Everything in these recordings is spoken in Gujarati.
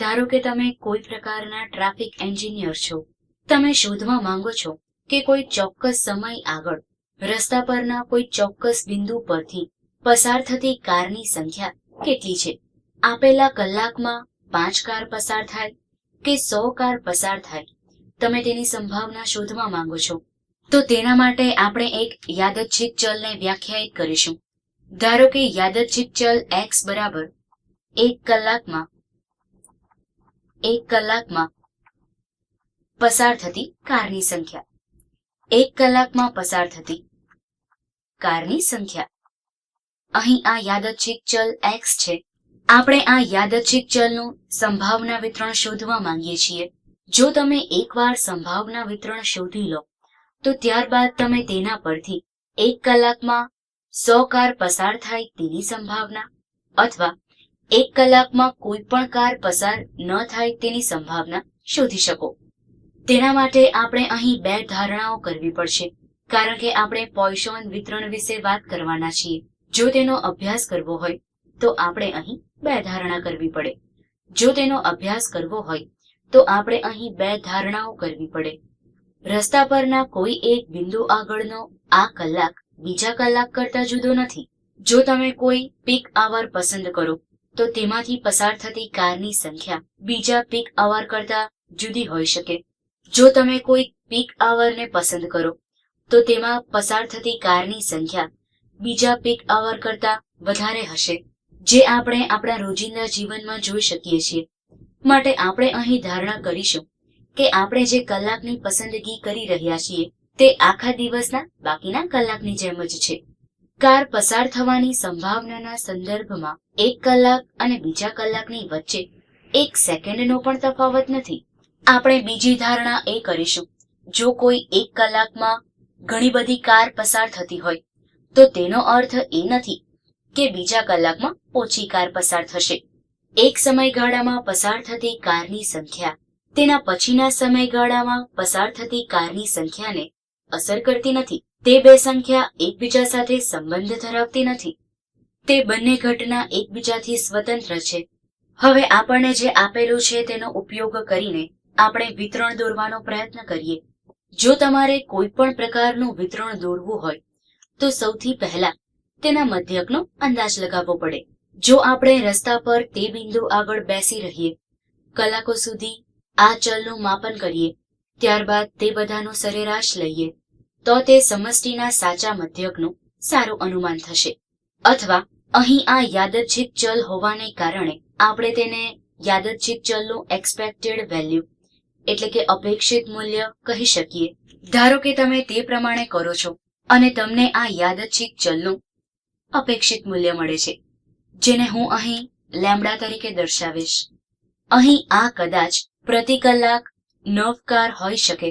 ધારો કે તમે કોઈ પ્રકારના ટ્રાફિક એન્જિનિયર છો, તમે શોધવા માંગો છો કે કોઈ ચોક્કસ સમય આગળ રસ્તા પરના કોઈ ચોક્કસ બિંદુ પરથી પસાર થતી કારની સંખ્યા કેટલી છે? આપેલા કલાકમાં પાંચ કાર પસાર થાય કે સો કાર પસાર થાય? તમે તેની સંભાવના શોધવા માંગો છો. તો તેના માટે આપણે એક યાદચ્છિક ચલને વ્યાખ્યાયિત કરીશું. ધારો કે યાદચ્છિક ચલ એક્સ બરાબર એક કલાકમાં એક કલાકમાં પસાર થતી કારની સંખ્યા. એક કલાકમાં પસાર થતી કારની સંખ્યા. અહીં આ યાદચ્છિક ચલ એક્સ છે. આપણે આ યાદચ્છિક ચલનું સંભાવના વિતરણ શોધવા માંગીએ છીએ. જો તમે એકવાર સંભાવના વિતરણ શોધી લો, તો ત્યારબાદ તમે તેના પરથી એક કલાકમાં સો કાર પસાર થાય તેની સંભાવના અથવા એક કલાકમાં કોઈ પણ કાર પસાર ન થાય તેની સંભાવના શોધી શકો. તેના માટે આપણે અહીં બે ધારણાઓ કરવી પડશે. કારણ કે આપણે પોઈશોન વિતરણ વિશે વાત કરવાના છીએ. જો તેનો અભ્યાસ કરવો હોય, તો આપણે અહીં બે ધારણા કરવી પડે. જો તેનો અભ્યાસ કરવો હોય, તો આપણે અહીં બે ધારણાઓ કરવી પડે. રસ્તા પરના કોઈ એક બિંદુ આગળનો આ કલાક બીજા કલાક કરતા જુદો નથી. જો તમે કોઈ પીક આવર પસંદ કરો તો તેમાંથી પસાર થતી કારની સંખ્યા બીજા પીક આવર કરતા જુદી હોઈ શકે. જો તમે કોઈ પીક આવરને પસંદ કરો, તો તેમાં પસાર થતી કારની સંખ્યા બીજા પીક આવર કરતા વધારે હશે, જે આપણે આપણા રોજિંદા જીવનમાં જોઈ શકીએ છીએ. માટે આપણે અહીં ધારણા કરીશું કે આપણે જે કલાકની પસંદગી કરી રહ્યા છીએ, તે આખા દિવસના બાકીના કલાકની જેમ જ છે. કાર પસાર થવાની સંભાવનાના સંદર્ભમાં એક કલાક અને બીજા કલાકની વચ્ચે એક સેકન્ડનો પણ તફાવત નથી. આપણે બીજી ધારણા એ કરીશું. જો કોઈ એક કલાકમાં ઘણી બધી કાર પસાર થતી હોય, તો તેનો અર્થ એ નથી કે બીજા કલાકમાં ઓછી કાર પસાર થશે. એક સમયગાળામાં પસાર થતી કારની સંખ્યા તેના પછીના સમયગાળામાં પસાર થતી કારની સંખ્યાને અસર કરતી નથી. તે બે સંખ્યા એકબીજા સાથે સંબંધ ધરાવતી નથી. તે બંને ઘટના એકબીજાથી સ્વતંત્ર છે. હવે આપણને જે આપેલું છે તેનો ઉપયોગ કરીને આપણે વિતરણ દોરવાનો પ્રયત્ન કરીએ. જો તમારે કોઈ પણ પ્રકારનું વિતરણ દોરવું હોય, તો સૌથી પહેલા તેના મધ્યકનો અંદાજ લગાવવો પડે. જો આપણે રસ્તા પર તે બિંદુ આગળ બેસી રહીએ, કલાકો સુધી આ ચલનું માપન કરીએ, ત્યારબાદ તે બધાનું સરેરાશ લઈએ તો તે સમષ્ટિના સાચા મધ્યકનું સારું અનુમાન થશે. અથવા અહીં આ યાદચ્છિક ચલ હોવાને કારણે આપણે તેને યાદચ્છિક ચલનું એક્સપેક્ટેડ વેલ્યુ એટલે કે અપેક્ષિત મૂલ્ય કહી શકીએ. ધારો કે તમે તે પ્રમાણે કરો છો અને તમને આ યાદચ્છિક ચલનું અપેક્ષિત મૂલ્ય મળે છે, જેને હું અહીં લેમડા તરીકે દર્શાવીશ. અહીં આ કદાચ પ્રતિ કલાક નવકાર હોઈ શકે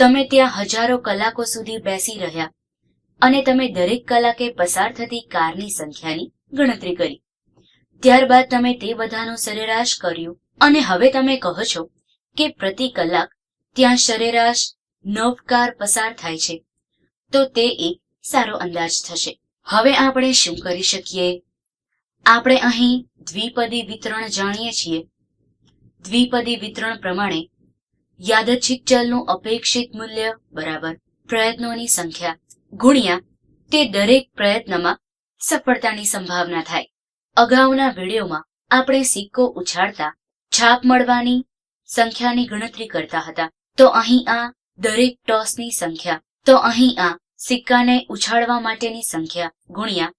તમે ત્યાં હજારો કલાકો સુધી બેસી રહ્યા અને તમે દરેક કલાકે પસાર થતી કારની સંખ્યાની ગણતરી કરી. ત્યારબાદ તમે તે બધાનું સરેરાશ કર્યું અને હવે તમે કહો છો કે પ્રતિ કલાક ત્યાં સરેરાશ નવ કાર પસાર થાય છે. તો તે એક સારો અંદાજ થશે. હવે આપણે શું કરી શકીએ? આપણે અહીં દ્વિપદી વિતરણ જાણીએ છીએ. દ્વિપદી વિતરણ પ્રમાણે યાદચ્છિક ચલનું અપેક્ષિત મૂલ્ય બરાબર પ્રયત્નોની સંખ્યા ગુણ્યા તે દરેક પ્રયત્નમાં સફળતાની સંભાવના થાય. અગાઉના વિડીયોમાં આપણે સિક્કો ઉછાળતા છાપ મળવાની સંખ્યાની ગણતરી કરતા હતા. તો અહીં આ દરેક ટોસની સંખ્યા, તો અહીં આ સિક્કાને ઉછાળવા માટેની સંખ્યા ગુણ્યા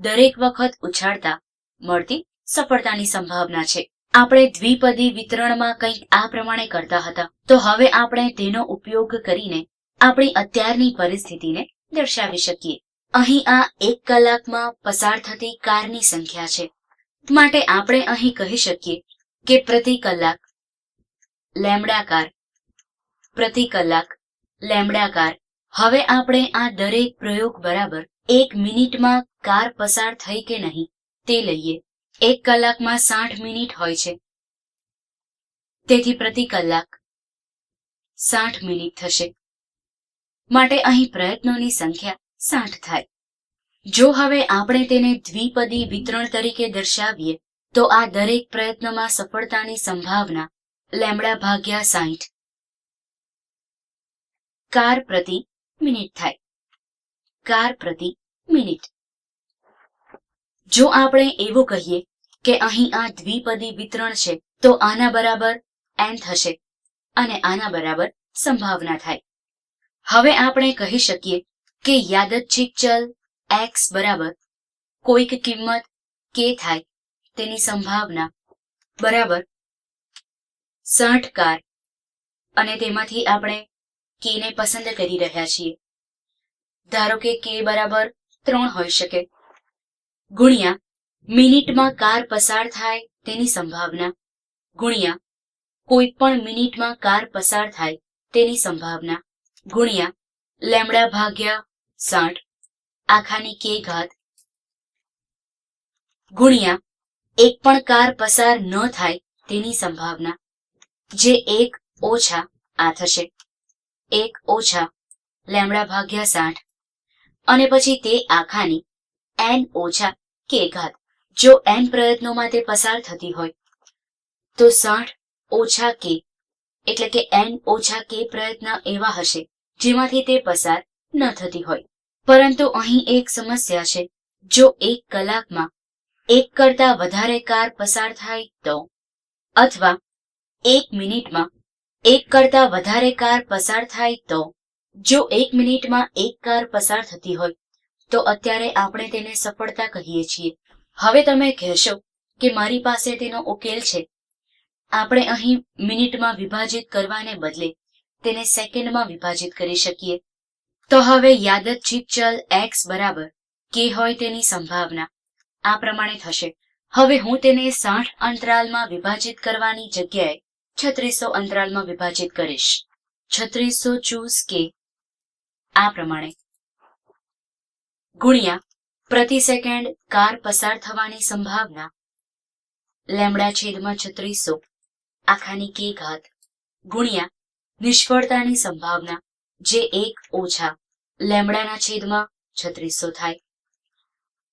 દરેક વખત ઉછાળતા મળતી સફળતાની સંભાવના છે. આપણે દ્વિપદી વિતરણમાં કંઈક આ પ્રમાણે કરતા હતા, તો હવે આપણે તેનો ઉપયોગ કરીને આપણી અત્યારની પરિસ્થિતિને દર્શાવી શકીએ. અહીં આ એક કલાકમાં પસાર થતી કારની સંખ્યા છે. માટે આપણે અહીં કહી શકીએ કે પ્રતિ કલાક લેમડા કાર, પ્રતિ કલાક લેમડા કાર. હવે આપણે આ દરેક પ્રયોગ બરાબર એક મિનિટમાં કાર પસાર થઈ કે નહીં તે લઈએ. એક કલાકમાં સાઠ મિનિટ હોય છે. તેથી પ્રતિ કલાક સાઠ મિનિટ થશે. માટે અહીં પ્રયત્નોની સંખ્યા સાઠ થાય. જો હવે આપણે તેને દ્વિપદી વિતરણ તરીકે દર્શાવીએ, તો આ દરેક પ્રયત્નમાં સફળતાની સંભાવના લેમડા ભાગ્યા સાહીઠ કાર પ્રતિ મિનિટ થાય. કાર પ્રતિ મિનિટ. જો આપણે એવું કહીએ કે અહીં આ દ્વિપદી વિતરણ છે, તો આના બરાબર એન થશે અને આના બરાબર સંભાવના થાય. હવે આપણે કહી શકીએ કે યાદચ્છિક ચલ એક્સ બરાબર કોઈક કિંમત કે થાય તેની સંભાવના બરાબર સાઠ કાર અને તેમાંથી આપણે કેને પસંદ કરી રહ્યા છીએ. ધારો કે કે બરાબર ત્રણ હોઈ શકે. ગુણ્યા, મિનિટમાં કાર પસાર થાય તેની સંભાવના. ગુણ્યા કોઈ પણ મિનિટમાં કાર પસાર થાય તેની સંભાવના. ગુણ્યા, લેમડા ભાગ્યા સાઠ, આખાની કે ઘાત. ગુણ્યા, એક પણ કાર પસાર ન થાય તેની સંભાવના. જે એક ઓછા, આ થશે. એક ઓછા, લેમડા ભાગ્યા સાઠ. અને પછી તે આખાની એન ઓછા કે ઘાત. જો એન પ્રયત્નોમાં તે પસાર થતી હોય, તો સાઠ ઓછા કે, એટલે કે એન ઓછા કે પ્રયત્ન એવા હશે જેમાંથી તે પસાર ન થતી હોય. પરંતુ અહીં એક સમસ્યા છે. જો એક કલાકમાં એક કરતા વધારે કાર પસાર થાય તો, અથવા એક મિનિટમાં એક કરતા વધારે કાર પસાર થાય તો, જો એક મિનિટમાં એક કાર પસાર થતી હોય તો અત્યારે આપણે તેને સફળતા કહીએ છીએ. હવે તમે કહેશો કે મારી પાસે તેનો ઉકેલ છે. આપણે અહીં મિનિટમાં વિભાજિત કરવાને બદલે તેને સેકન્ડમાં વિભાજિત કરી શકીએ. તો હવે યાદચ્છિક ચલ એક્સ બરાબર કે હોય તેની સંભાવના. આ પ્રમાણે થશે. હવે હું તેને સાઠ અંતરાલમાં વિભાજિત કરવાની જગ્યાએ છત્રીસો અંતરાલમાં વિભાજિત કરીશ. છત્રીસો ચૂસ કે આ પ્રમાણે. ગુણ્યા પ્રતિ સેકન્ડ કાર પસાર થવાની સંભાવના. લેમડા છેદમાં છત્રીસો. આખાની કે ઘાત. ગુણ્યા નિષ્ફળતાની સંભાવના, જે એક ઓછા લેમડાના છેદમાં છત્રીસો થાય.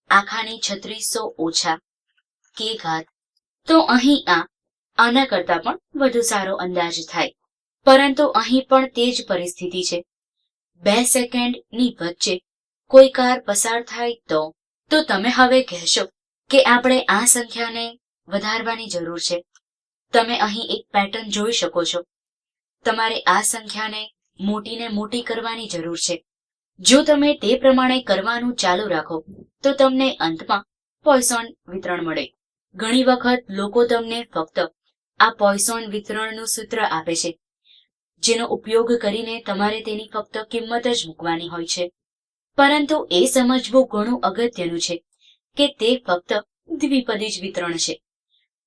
આખાની છત્રીસો ઓછા કે ઘાત. તો અહીં આ આના કરતા પણ વધુ સારો અંદાજ થાય. પરંતુ અહીં પણ તે જ પરિસ્થિતિ છે. બે સેકન્ડની વચ્ચે કોઈ કાર પસાર થાય તો તો તમે હવે કહેશો કે આપણે આ સંખ્યાને વધારવાની જરૂર છે. તમે અહીં એક પેટર્ન જોઈ શકો છો. તમારે આ સંખ્યાને મોટીને મોટી કરવાની જરૂર છે. જો તમે તે પ્રમાણે કરવાનું ચાલુ રાખો, તો તમને અંતમાં પોઈસોન વિતરણ મળે. ઘણી વખત લોકો તમને ફક્ત આ પોઈસોન વિતરણનું સૂત્ર આપે છે, જેનો ઉપયોગ કરીને તમારે તેની ફક્ત કિંમત જ મૂકવાની હોય છે. પરંતુ એ સમજવું ઘણું અગત્યનું છે કે તે ફક્ત દ્વિપદી જ વિતરણ છે.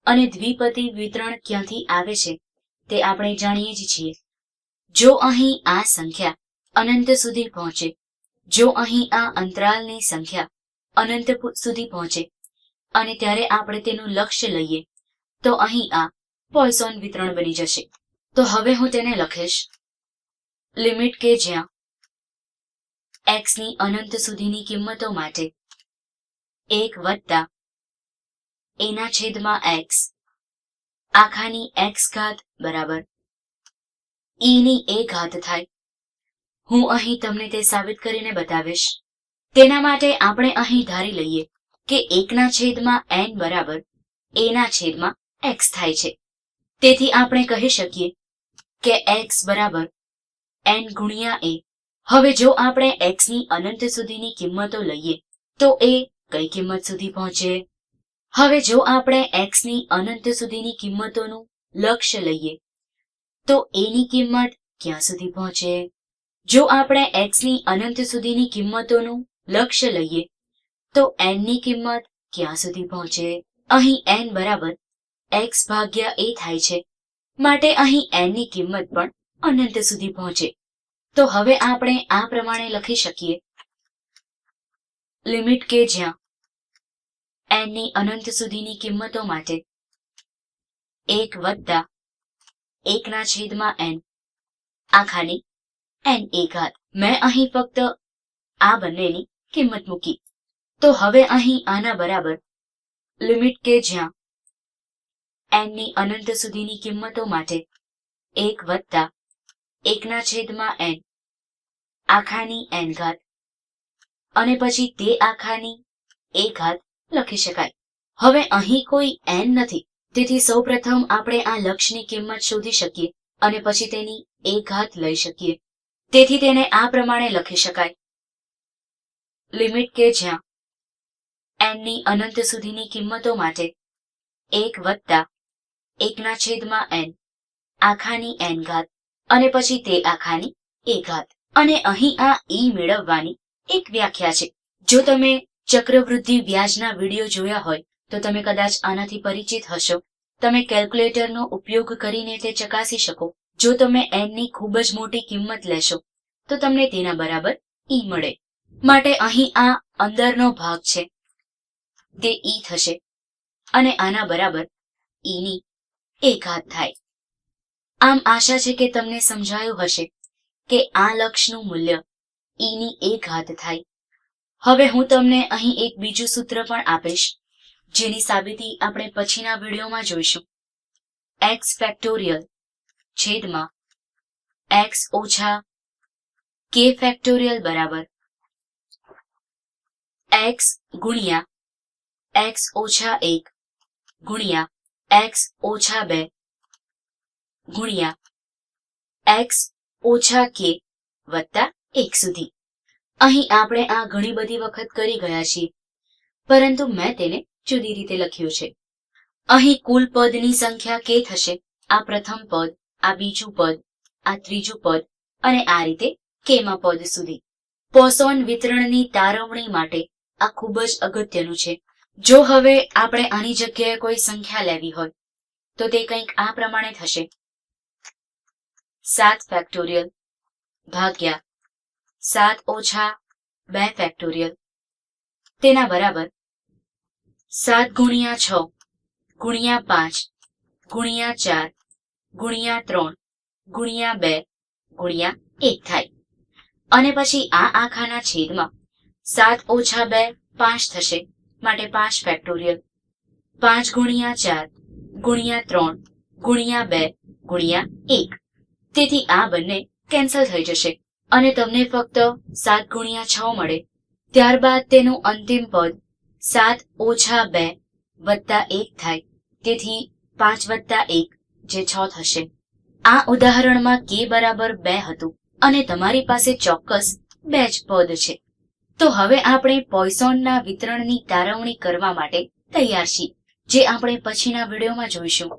અને દ્વિપદી વિતરણ ક્યાંથી આવે છે તે આપણે જાણીએ જ છીએ. જો અહીં આ સંખ્યા અનંત સુધી પહોંચે, જો અહીં આ અંતરાલની સંખ્યા અનંત સુધી પહોંચે, અને ત્યારે આપણે તેનું લક્ષ્ય લઈએ, તો અહીં આ પોઈસોન વિતરણ બની જશે. તો હવે હું તેને લખીશ. લિમિટ કે જ્યાં x ની અનંત સુધીની કિંમતો માટે. એક વત્તા. એના છેદમાં એક્સ આખાની એક્સ ઘાત બરાબર. ઈની એ ઘાત થાય. હું અહીં તમને તે સાબિત કરીને બતાવીશ. તેના માટે આપણે અહીં ધારી લઈએ કે એકના છેદમાં એન બરાબર એના છેદમાં એક્સ થાય છે. તેથી આપણે કહી શકીએ કે એક્સ બરાબર એન ગુણ્યા a. હવે જો આપણે એક્સની અનંત સુધીની કિંમતો લઈએ, તો એ કઈ કિંમત સુધી પહોંચે? હવે જો આપણે એક્સની અનંત સુધીની કિંમતોનું લક્ષ્ય લઈએ, તો એની કિંમત ક્યાં સુધી પહોંચે? જો આપણે એક્સની અનંત સુધીની કિંમતોનું લક્ષ્ય લઈએ, તો એનની કિંમત ક્યાં સુધી પહોંચે? અહીં એન બરાબર એક્સ ભાગ્યા એ થાય છે, માટે અહીં એનની કિંમત પણ અનંત સુધી પહોંચે. તો હવે આપણે આ પ્રમાણે લખી શકીએ. લિમિટ કે જ્યાં? એનની અનંત સુધીની કિંમતો માટે. એક વત્તા એકના છેદમાં એન આખાની n એ ઘાત. મેં અહીં ફક્ત આ બંનેની કિંમત મૂકી. તો હવે અહીં આના બરાબર લિમિટ કે જ્યાં? એનની અનંત સુધીની કિંમતો માટે. એક વત્તા એકના છેદમાં એન આખાની એન ઘાત. અને પછી તે આખાની એ ઘાત લખી શકાય. હવે અહીં કોઈ એન નથી. તેથી સૌપ્રથમ આપણે આ લક્ષની કિંમત શોધી શકીએ અને પછી તેની એ ઘાત લઈ શકીએ. તેથી તેને આ પ્રમાણે લખી શકાય. લિમિટ કે જ્યાં એનની અનંત સુધીની કિંમતો માટે એક વત્તા એકના છેદમાં એન આખાની એન ઘાત. અને પછી તે આખાની ઘાત અને અહીં આ ઈ મેળવવાની એક વ્યાખ્યા છે. જો તમે ચક્રવૃદ્ધિ વ્યાજના વીડિયો જોયા હોય, તો તમે કદાચ આનાથી પરિચિત હશો. તમે કેલ્ક્યુલેટરનો ઉપયોગ કરીને તે ચકાસી શકો. જો તમે એનની ખૂબ જ મોટી કિંમત લેશો, તો તમને તેના બરાબર ઈ મળે. માટે અહીં આ અંદરનો ભાગ છે. તે ઈ થશે. અને આના બરાબર ઈની એકાત થાય. આમ આશા છે કે તમને સમજાયું હશે કે આ લક્ષનું મૂલ્ય ઈની એક ઘાત થાય. હવે હું તમને અહીં એક બીજું સૂત્ર પણ આપીશ, જેની સાબિતી આપણે પછીના વિડીયોમાં જોઈશું. એક્સ ફેક્ટોરિયલ છેદમાં એક્સ ઓછા કે ફેક્ટોરિયલ બરાબર એક્સ ગુણ્યા એક્સ ઓછા એક ગુણ્યા એક્સ ઓછા બે ગુણ્યા x ઓછા k વત્તા એક સુધી. અહીં આપણે આ ઘણી બધી વખત કરી ગયા છીએ, પરંતુ મેં તેને જુદી રીતે લખ્યું છે. અહીં કુલ પદની સંખ્યા કે થશે, આ પ્રથમ પદ, આ બીજું પદ, આ ત્રીજું પદ અને આ રીતે કેમાં પદ સુધી. પોસોન વિતરણની તારવણી માટે આ ખૂબ જ અગત્યનું છે. જો હવે આપણે આની જગ્યાએ કોઈ સંખ્યા લેવી હોય, તો તે કંઈક આ પ્રમાણે થશે. સાત ફેક્ટોરિયલ ભાગ્યા સાત ઓછા બે ફેક્ટોરિયલ તેના બરાબર સાત ગુણ્યા છ, ગુણ્યા પાંચ, ગુણ્યા ચાર, ગુણ્યા ત્રણ, ગુણ્યા બે, ગુણ્યા એક થાય. અને પછી આ આખાના છેદમાં સાત ઓછા બે પાંચ થશે, માટે પાંચ ફેક્ટોરિયલ પાંચ ગુણ્યા ચાર, ગુણ્યા ત્રણ, ગુણ્યા બે, ગુણ્યા એક. તેથી આ બંને કેન્સલ થઈ જશે અને તમને ફક્ત સાત ગુણ્યા છ મળે. ત્યારબાદ તેનું અંતિમ પદ સાત ઓછા બે વત્તા એક થાય. તેથી પાંચ વત્તા એક જે છ થશે. આ ઉદાહરણમાં કે બરાબર બે હતું અને તમારી પાસે ચોક્કસ બે જ પદ છે. તો હવે આપણે પોઈસોનના વિતરણની તારવણી કરવા માટે તૈયાર છીએ, જે આપણે પછીના વિડીયોમાં જોઈશું.